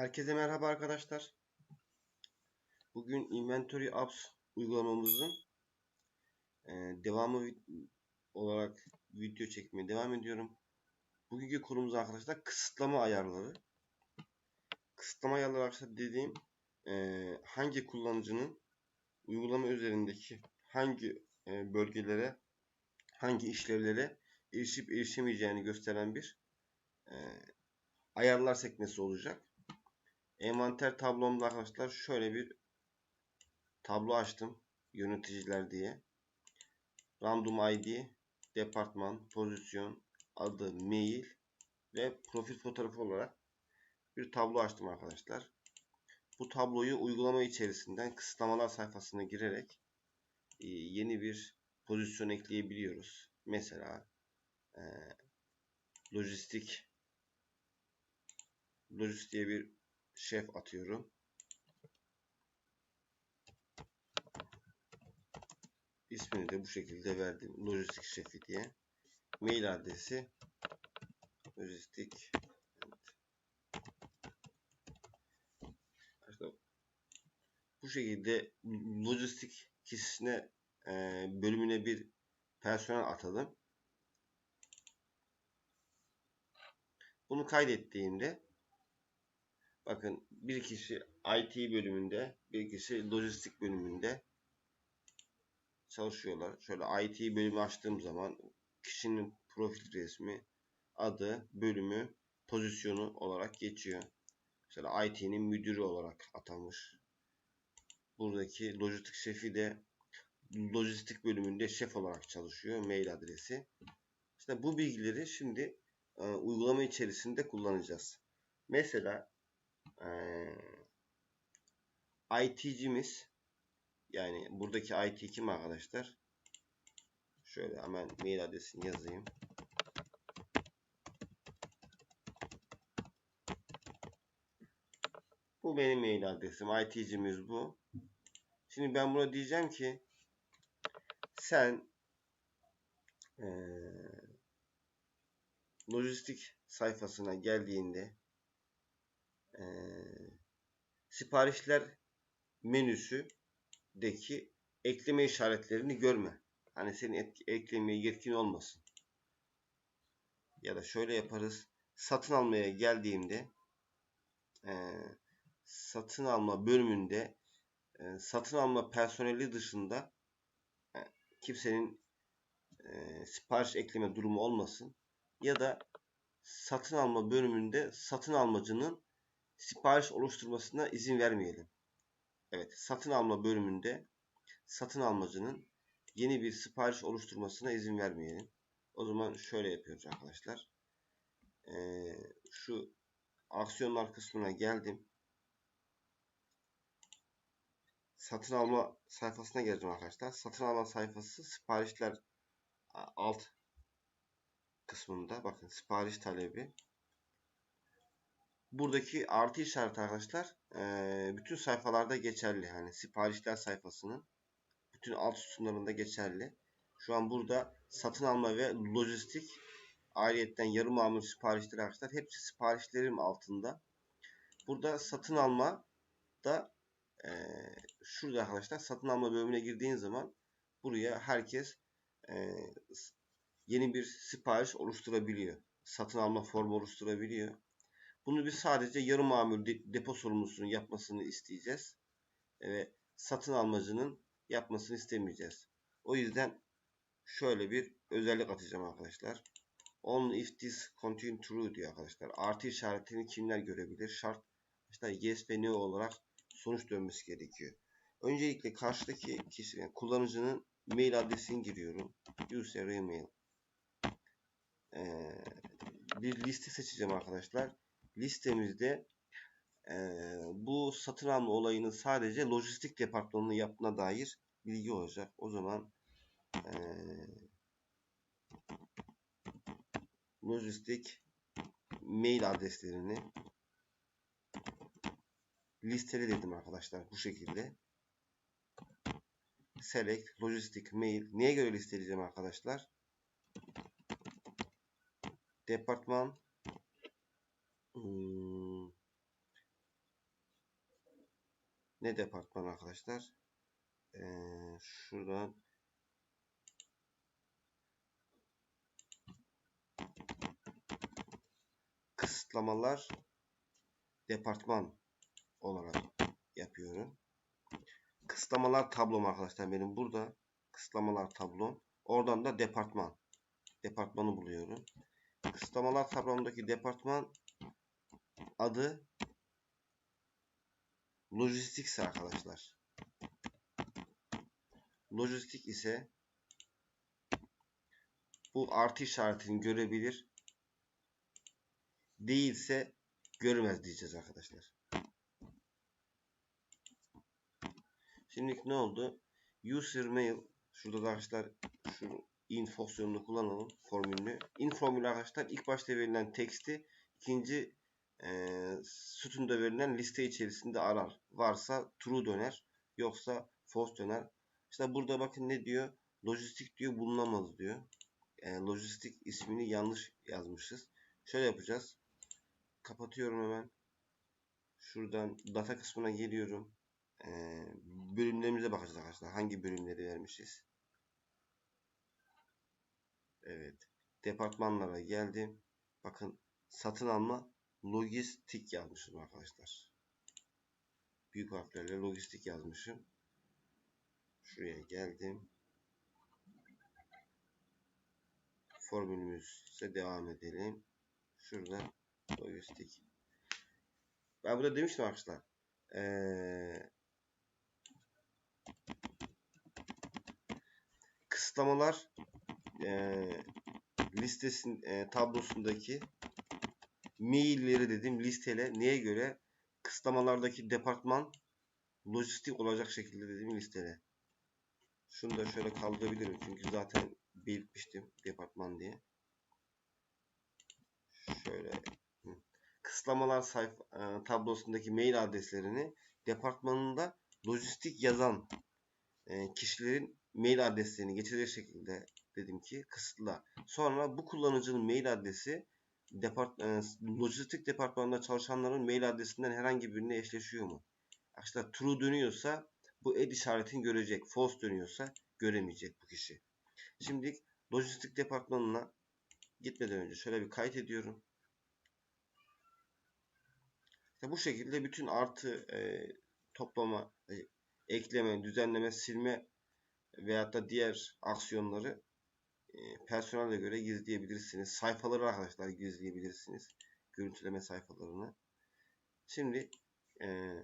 Herkese merhaba arkadaşlar. Bugün Inventory Apps uygulamamızın e, devamı olarak video çekmeye devam ediyorum. Bugünkü konumuz arkadaşlar kısıtlama ayarları. Kısıtlama ayarları arkadaşlar dediğim e, hangi kullanıcının uygulama üzerindeki hangi e, bölgelere hangi işlevlere erişip erişemeyeceğini gösteren bir ayarlar sekmesi olacak. Envanter tablomda arkadaşlar şöyle bir tablo açtım. Yöneticiler diye. Random ID, departman, pozisyon, adı, mail ve profil fotoğrafı olarak bir tablo açtım arkadaşlar. Bu tabloyu uygulama içerisinden kısıtlamalar sayfasına girerek e, yeni bir pozisyon ekleyebiliyoruz. Mesela e, lojistik lojistik bir şef atıyorum. İsmini de bu şekilde verdim. Lojistik şefi diye. Mail adresi lojistik bu şekilde lojistik kişisine e, bölümüne bir personel atadım. Bunu kaydettiğimde bakın bir kişi IT bölümünde, bir kişi lojistik bölümünde çalışıyorlar. Şöyle IT bölümü açtığım zaman kişinin profil resmi, adı, bölümü, pozisyonu olarak geçiyor. Mesela IT'nin müdürü olarak atanmış. Buradaki lojistik şefi de lojistik bölümünde şef olarak çalışıyor. Mail adresi. İşte bu bilgileri şimdi e, uygulama içerisinde kullanacağız. Mesela e, IT'cimiz yani buradaki IT kim arkadaşlar? Şöyle hemen mail adresini yazayım. Bu benim mail adresim. IT'cimiz bu. Şimdi ben buna diyeceğim ki sen ee, lojistik sayfasına geldiğinde ee, siparişler menüsüdeki ekleme işaretlerini görme. Hani senin eklemeye yetkin olmasın. Ya da şöyle yaparız. Satın almaya geldiğimde ee, satın alma bölümünde e, satın alma personeli dışında e, kimsenin e, sipariş ekleme durumu olmasın. Ya da satın alma bölümünde satın almacının sipariş oluşturmasına izin vermeyelim. Evet, satın alma bölümünde satın almacının yeni bir sipariş oluşturmasına izin vermeyelim. O zaman şöyle yapıyoruz arkadaşlar. Ee, şu aksiyonlar kısmına geldim. Satın alma sayfasına geleceğim arkadaşlar. Satın alma sayfası siparişler alt kısmında. Bakın sipariş talebi. Buradaki artı işareti arkadaşlar bütün sayfalarda geçerli. Yani siparişler sayfasının bütün alt sütunlarında geçerli. Şu an burada satın alma ve lojistik ayrıyetten yarı mamul siparişleri arkadaşlar hepsi siparişlerim altında. Burada satın alma da e, şurada arkadaşlar satın alma bölümüne girdiğin zaman buraya herkes e, yeni bir sipariş oluşturabiliyor. Satın alma formu oluşturabiliyor. Bunu biz sadece yarı mamul depo sorumlusunun yapmasını isteyeceğiz. Ve satın almacının yapmasını istemeyeceğiz. O yüzden şöyle bir özellik atacağım arkadaşlar. Only if this continue true diyor arkadaşlar. Artı işaretini kimler görebilir? Şart işte yes ve no olarak sonuç dönmesi gerekiyor. Öncelikle karşıdaki kişi yani kullanıcının mail adresini giriyorum. User email. Ee, bir liste seçeceğim arkadaşlar. Listemizde e, bu satın alma olayının sadece lojistik departmanının yaptığına dair bilgi olacak. O zaman e, lojistik mail adreslerini listele dedim arkadaşlar bu şekilde. Select lojistik mail. Neye göre listeleyeceğim arkadaşlar? Departman hmm, Ne departman arkadaşlar? Ee, şuradan kısıtlamalar departman olarak yapıyorum. Kısıtlamalar tablom arkadaşlar benim burada. Kısıtlamalar tablom. Oradan da departman. Departmanı buluyorum. Kısıtlamalar tablomdaki departman adı lojistik arkadaşlar. Lojistik ise bu artı işaretini görebilir. Değilse görmez diyeceğiz arkadaşlar. Şimdi ne oldu? User mail şurada da arkadaşlar şu in fonksiyonunu kullanalım formülünü. In formülü arkadaşlar ilk başta verilen teksti ikinci e, sütunda verilen liste içerisinde arar. Varsa true döner yoksa false döner. İşte burada bakın ne diyor? Lojistik diyor bulunamaz diyor. E, lojistik ismini yanlış yazmışız. Şöyle yapacağız. Kapatıyorum hemen. Şuradan data kısmına geliyorum. Ee, bölümlerimize bakacağız arkadaşlar. Hangi bölümleri vermişiz? Evet. Departmanlara geldim. Bakın satın alma lojistik yazmışım arkadaşlar. Büyük harflerle lojistik yazmışım. Şuraya geldim. Formülümüze devam edelim. Şurada lojistik. Ben burada demiştim arkadaşlar. Ee, kısıtlamalar e, listesin e, tablosundaki mailleri dedim listele neye göre kısıtlamalardaki departman lojistik olacak şekilde dedim listele. Şunu da şöyle kaldırabilirim çünkü zaten belirtmiştim departman diye. Şöyle kısıtlamalar sayfa e, tablosundaki mail adreslerini departmanında lojistik yazan e, kişilerin mail adreslerini geçecek şekilde dedim ki kısıtla. Sonra bu kullanıcının mail adresi depart, e, lojistik departmanında çalışanların mail adresinden herhangi birine eşleşiyor mu? İşte true dönüyorsa bu add işaretini görecek. False dönüyorsa göremeyecek bu kişi. Şimdi lojistik departmanına gitmeden önce şöyle bir kayıt ediyorum. İşte bu şekilde bütün artı e, toplama, e, ekleme, düzenleme, silme veyahut da diğer aksiyonları e, personele göre gizleyebilirsiniz. Sayfaları arkadaşlar gizleyebilirsiniz. Görüntüleme sayfalarını. Şimdi e,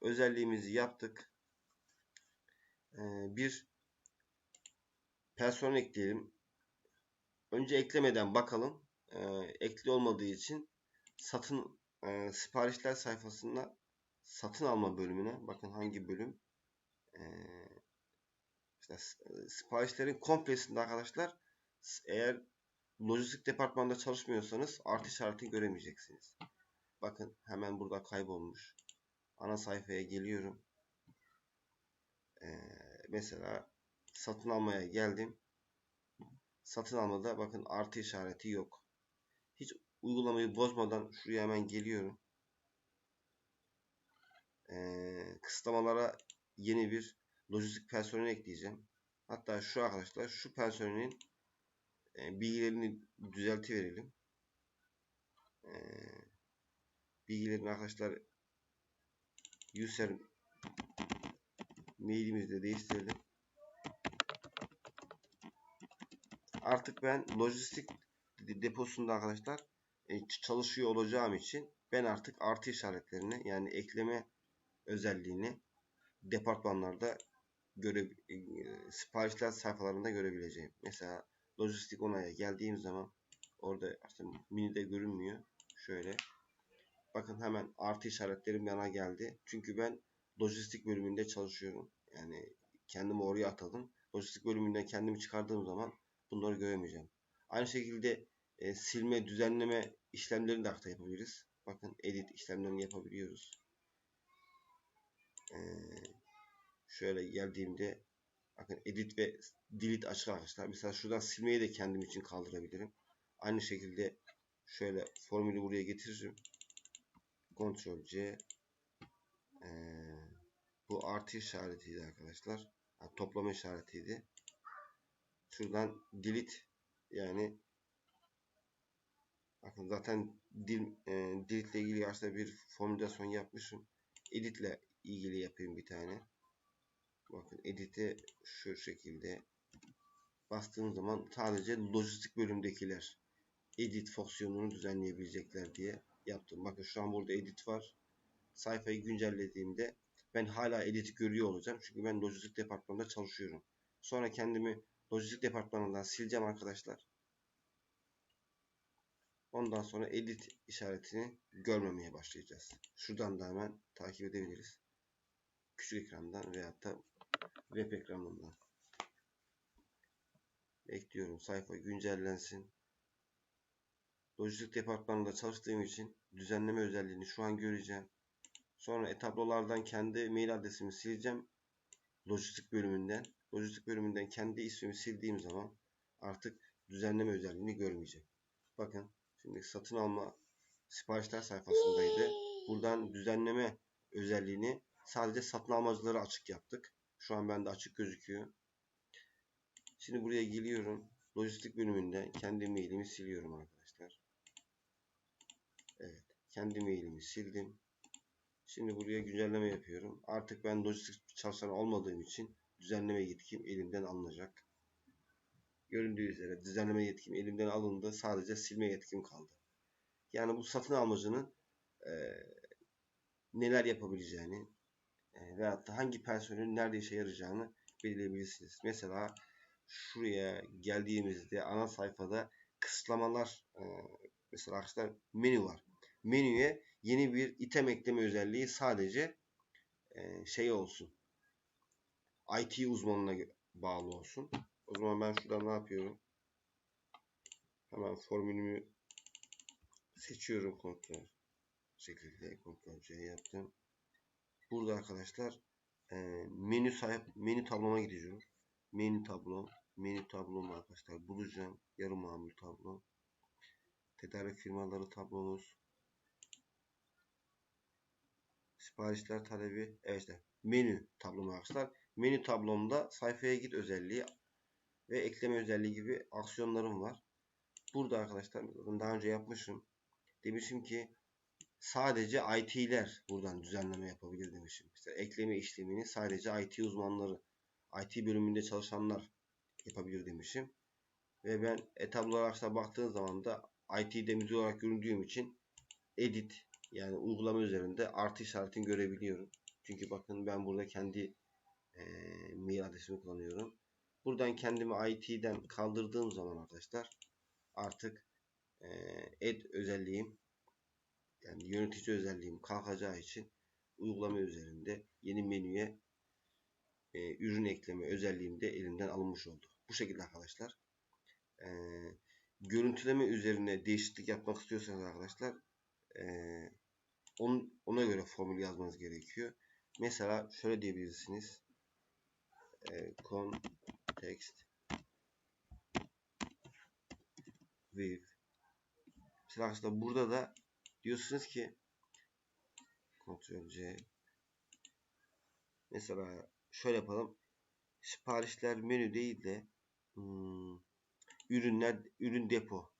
özelliğimizi yaptık. E, bir personel ekleyelim. Önce eklemeden bakalım. E, ekli olmadığı için satın e, siparişler sayfasında satın alma bölümüne bakın hangi bölüm e, işte siparişlerin komplesinde arkadaşlar eğer lojistik departmanda çalışmıyorsanız artı işaretini göremeyeceksiniz. Bakın hemen burada kaybolmuş. Ana sayfaya geliyorum. Ee, mesela satın almaya geldim. Satın almada bakın artı işareti yok. Hiç uygulamayı bozmadan şuraya hemen geliyorum. Ee, kısıtlamalara yeni bir lojistik personel ekleyeceğim. Hatta şu arkadaşlar şu personelin bilgilerini düzelti verelim. Bilgilerini arkadaşlar user mailimizde değiştirelim. Artık ben lojistik deposunda arkadaşlar çalışıyor olacağım için ben artık artı işaretlerini yani ekleme özelliğini departmanlarda göre siparişler sayfalarında görebileceğim. Mesela lojistik onaya geldiğim zaman orada aslında menüde görünmüyor. Şöyle. Bakın hemen artı işaretlerim yana geldi. Çünkü ben lojistik bölümünde çalışıyorum. Yani kendimi oraya atadım. Lojistik bölümünden kendimi çıkardığım zaman bunları göremeyeceğim. Aynı şekilde e, silme, düzenleme işlemlerini de akta yapabiliriz. Bakın edit işlemlerini yapabiliyoruz. Ee, şöyle geldiğimde bakın edit ve delete açık arkadaşlar. Mesela şuradan silmeyi de kendim için kaldırabilirim. Aynı şekilde şöyle formülü buraya getiririm. Ctrl C ee, Bu artı işaretiydi arkadaşlar. Ha, toplama işaretiydi. Şuradan delete yani bakın zaten dil e, delete ile ilgili aslında bir formülasyon yapmışım. Edit ile ilgili yapayım bir tane. Bakın edit'e şu şekilde bastığım zaman sadece lojistik bölümdekiler edit fonksiyonunu düzenleyebilecekler diye yaptım. Bakın şu an burada edit var. Sayfayı güncellediğimde ben hala edit görüyor olacağım. Çünkü ben lojistik departmanında çalışıyorum. Sonra kendimi lojistik departmanından sileceğim arkadaşlar. Ondan sonra edit işaretini görmemeye başlayacağız. Şuradan da hemen takip edebiliriz. Küçük ekrandan veyahut da web ekranından. Bekliyorum sayfa güncellensin. Lojistik departmanında çalıştığım için düzenleme özelliğini şu an göreceğim. Sonra etablolardan kendi mail adresimi sileceğim. Lojistik bölümünden. Lojistik bölümünden kendi ismimi sildiğim zaman artık düzenleme özelliğini görmeyeceğim. Bakın şimdi satın alma siparişler sayfasındaydı. Buradan düzenleme özelliğini sadece satın almacıları açık yaptık. Şu an bende açık gözüküyor. Şimdi buraya geliyorum. Lojistik bölümünden kendi mailimi siliyorum arkadaşlar. Evet. Kendi mailimi sildim. Şimdi buraya güncelleme yapıyorum. Artık ben lojistik çalışan olmadığım için düzenleme yetkim elimden alınacak. Göründüğü üzere düzenleme yetkim elimden alındı. Sadece silme yetkim kaldı. Yani bu satın almacının e, neler yapabileceğini veyahut da hangi personelin nerede işe yarayacağını belirleyebilirsiniz. Mesela şuraya geldiğimizde ana sayfada kısıtlamalar e, mesela arkadaşlar menü var. Menüye yeni bir item ekleme özelliği sadece e, şey olsun. IT uzmanına bağlı olsun. O zaman ben şuradan ne yapıyorum? Hemen formülümü seçiyorum kontrol şekilde kontrol C yaptım. Burada arkadaşlar e, menü sahip menü tabloma gidiyorum. Menü tablo, menü tablom arkadaşlar bulacağım. Yarım mamul tablo. Tedarik firmaları tablomuz. Siparişler talebi. Evet işte menü tablom arkadaşlar. Menü tablomda sayfaya git özelliği ve ekleme özelliği gibi aksiyonlarım var. Burada arkadaşlar daha önce yapmışım. Demişim ki sadece IT'ler buradan düzenleme yapabilir demişim. Mesela ekleme işlemini sadece IT uzmanları, IT bölümünde çalışanlar yapabilir demişim. Ve ben etablo araçlara baktığım zaman da IT'de müdür olarak göründüğüm için edit yani uygulama üzerinde artı işaretini görebiliyorum. Çünkü bakın ben burada kendi e, mail adresimi kullanıyorum. Buradan kendimi IT'den kaldırdığım zaman arkadaşlar artık e, add özelliğim yani yönetici özelliğim kalkacağı için uygulama üzerinde yeni menüye e, ürün ekleme özelliğim de elimden alınmış oldu. Bu şekilde arkadaşlar. E, görüntüleme üzerine değişiklik yapmak istiyorsanız arkadaşlar e, onun, ona göre formül yazmanız gerekiyor. Mesela şöyle diyebilirsiniz. E, context with Mesela arkadaşlar burada da diyorsunuz ki Ctrl C mesela şöyle yapalım. Siparişler menü değil de hmm, ürünler ürün depo.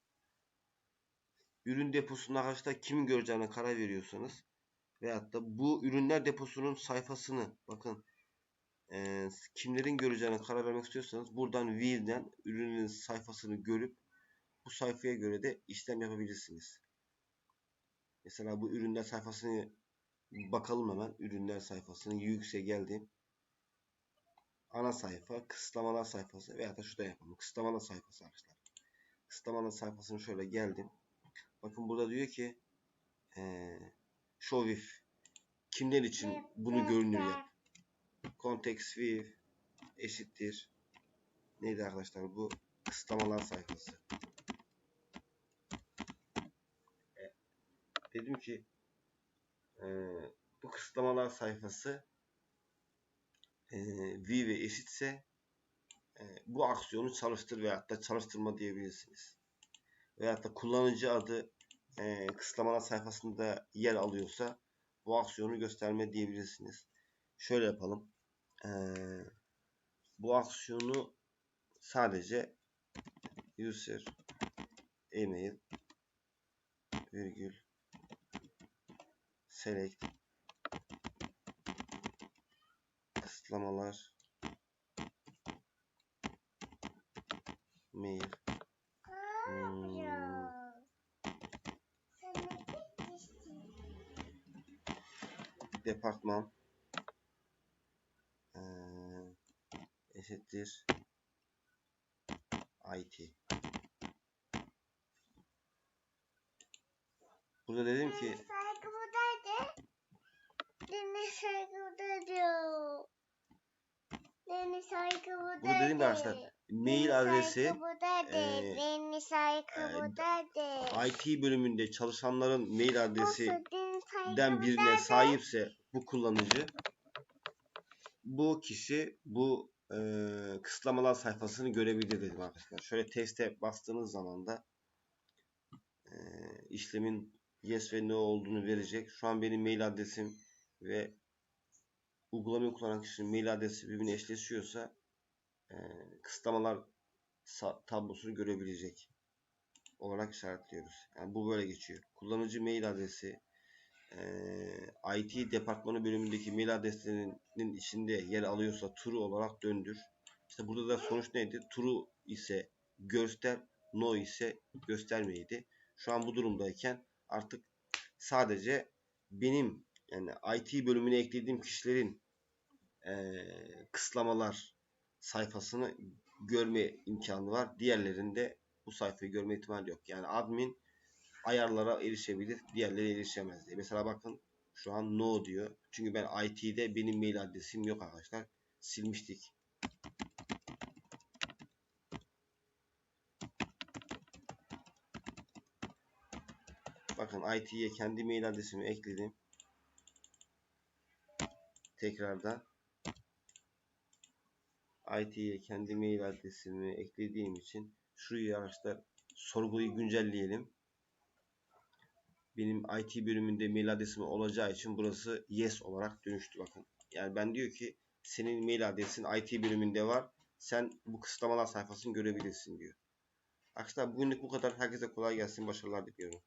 Ürün deposunda arkadaşlar kimin göreceğine karar veriyorsanız veyahut da bu ürünler deposunun sayfasını bakın e, kimlerin göreceğine karar vermek istiyorsanız buradan view'den ürünün sayfasını görüp bu sayfaya göre de işlem yapabilirsiniz. Mesela bu ürünler sayfasını bakalım hemen. Ürünler sayfasının UX'e geldim. Ana sayfa, kısıtlamalar sayfası veya da şurada yapalım. Kısıtlamalar sayfası arkadaşlar. Kısıtlamalar sayfasını şöyle geldim. Bakın burada diyor ki ee, show if kimler için bunu görünür yap. Context view eşittir. Neydi arkadaşlar bu? Kısıtlamalar sayfası. Dedim ki e, bu kısıtlamalar sayfası e, v ve eşitse e, bu aksiyonu çalıştır veyahut da çalıştırma diyebilirsiniz. Veyahut da kullanıcı adı e, kısıtlamalar sayfasında yer alıyorsa bu aksiyonu gösterme diyebilirsiniz. şöyle yapalım. Ee, bu aksiyonu sadece user email virgül select. Kısıtlamalar. Mail. Hmm. departman. Eee, eşittir. IT. Burada dedim ki Saygı buradaydı. Deniz saygı burada diyor. Deniz saygı. Burada dedim ki arkadaşlar mail adresi Deniz saygı buradaydı. IT bölümünde çalışanların mail adresi Olsun, Deniz saygı den birine sahipse bu kullanıcı bu kişi bu e, kısıtlamalar sayfasını görebilir dedim arkadaşlar. Şöyle teste bastığınız zaman da e, işlemin yes ve no olduğunu verecek. Şu an benim mail adresim ve uygulamayı kullanan kişinin mail adresi birbirine eşleşiyorsa e, kısıtlamalar tablosunu görebilecek olarak işaretliyoruz. Yani bu böyle geçiyor. Kullanıcı mail adresi eee, IT departmanı bölümündeki mail adreslerinin içinde yer alıyorsa true olarak döndür. İşte burada da sonuç neydi? True ise göster, no ise göstermeydi. Şu an bu durumdayken artık sadece benim yani IT bölümüne eklediğim kişilerin eee kısıtlamalar sayfasını görme imkanı var. Diğerlerinde bu sayfayı görme ihtimali yok. Yani admin ayarlara erişebilir, diğerleri erişemez diye. Mesela bakın şu an no diyor. Çünkü ben IT'de benim mail adresim yok arkadaşlar. Silmiştik. Bakın IT'ye kendi mail adresimi ekledim. Tekrardan IT'ye kendi mail adresimi eklediğim için şurayı arkadaşlar sorguyu güncelleyelim benim IT bölümünde mail adresim olacağı için burası yes olarak dönüştü bakın. Yani ben diyor ki senin mail adresin IT bölümünde var. Sen bu kısıtlamalar sayfasını görebilirsin diyor. Arkadaşlar bugünlük bu kadar. Herkese kolay gelsin. Başarılar diliyorum.